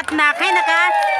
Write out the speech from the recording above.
साथ ना खाई ना का